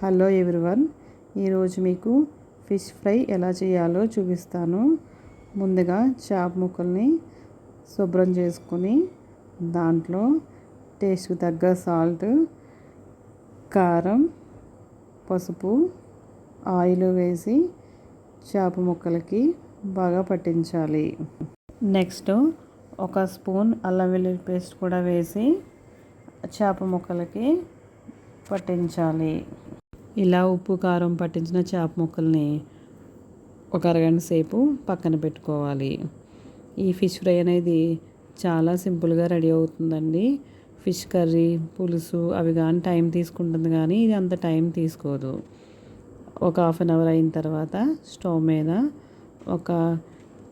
Hello everyone ఈరోజు మీకు fish fry ఎలా చేయాలో చూపిస్తాను. ముందుగా చేప ముక్కల్ని శుభ్రం చేసుకొని దాంట్లో టేస్ట్కి తగ్గ సాల్ట్ కారం పసుపు ఆయిల్ వేసి చేప ముక్కలకి బాగా పట్టించాలి. నెక్స్ట్ ఒక స్పూన్ అల్లం వెల్లుల్లి పేస్ట్ కూడా వేసి చేప ముక్కలకి పట్టించాలి. ఇలా ఉప్పు కారం పట్టించిన చేప ముక్కల్ని ఒక అరగంట సేపు పక్కన పెట్టుకోవాలి. ఈ ఫిష్ ఫ్రై అనేది చాలా సింపుల్గా రెడీ అవుతుందండి. ఫిష్ కర్రీ పులుసు అవి కానీ టైం తీసుకుంటుంది కానీ ఇది అంత టైం తీసుకోదు. ఒక హాఫ్ అన్ అవర్ అయిన తర్వాత స్టవ్ మీద ఒక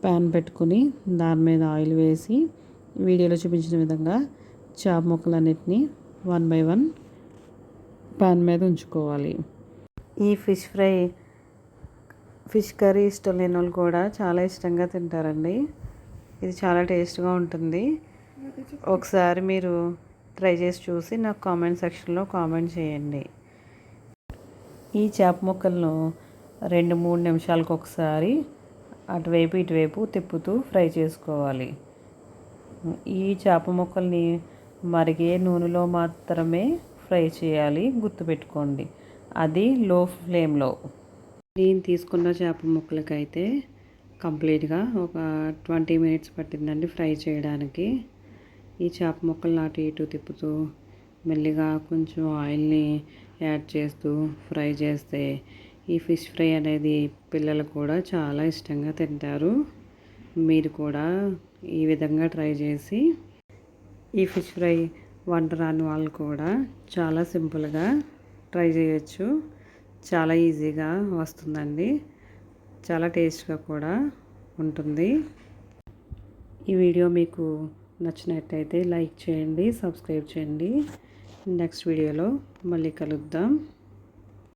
ప్యాన్ పెట్టుకుని దాని మీద ఆయిల్ వేసి వీడియోలో చూపించిన విధంగా చేప ముక్కలన్నిటిని వన్ బై వన్ పాన్ మీద ఉంచుకోవాలి. ఈ ఫిష్ ఫ్రై ఫిష్ కర్రీ ఇష్టం లేని వాళ్ళు కూడా చాలా ఇష్టంగా తింటారండి. ఇది చాలా టేస్ట్గా ఉంటుంది. ఒకసారి మీరు ట్రై చేసి చూసి నాకు కామెంట్ సెక్షన్లో కామెంట్ చేయండి. ఈ చేప ముక్కలను రెండు మూడు నిమిషాలకు ఒకసారి అటువైపు ఇటువైపు తిప్పుతూ ఫ్రై చేసుకోవాలి. ఈ చేప ముక్కల్ని మరిగే నూనెలో మాత్రమే ఫ్రై చేయాలి. గుర్తుపెట్టుకోండి. అది లో ఫ్లేమ్లో. నేను తీసుకున్న చేప ముక్కలకైతే కంప్లీట్గా ఒక ట్వంటీ మినిట్స్ పట్టిందండి ఫ్రై చేయడానికి. ఈ చేప ముక్కలు అటు ఇటు తిప్పుతూ మెల్లిగా కొంచెం ఆయిల్ని యాడ్ చేస్తూ ఫ్రై చేస్తే ఈ ఫిష్ ఫ్రై అనేది పిల్లలు కూడా చాలా ఇష్టంగా తింటారు. మీరు కూడా ఈ విధంగా ట్రై చేసి ఈ ఫిష్ ఫ్రై వంట రాని వాళ్ళు కూడా చాలా సింపుల్గా ట్రై చేయొచ్చు. చాలా ఈజీగా వస్తుందండి. చాలా టేస్ట్గా కూడా ఉంటుంది. ఈ వీడియో మీకు నచ్చినట్టయితే లైక్ చేయండి సబ్స్క్రైబ్ చేయండి. నెక్స్ట్ వీడియోలో మళ్ళీ కలుద్దాం.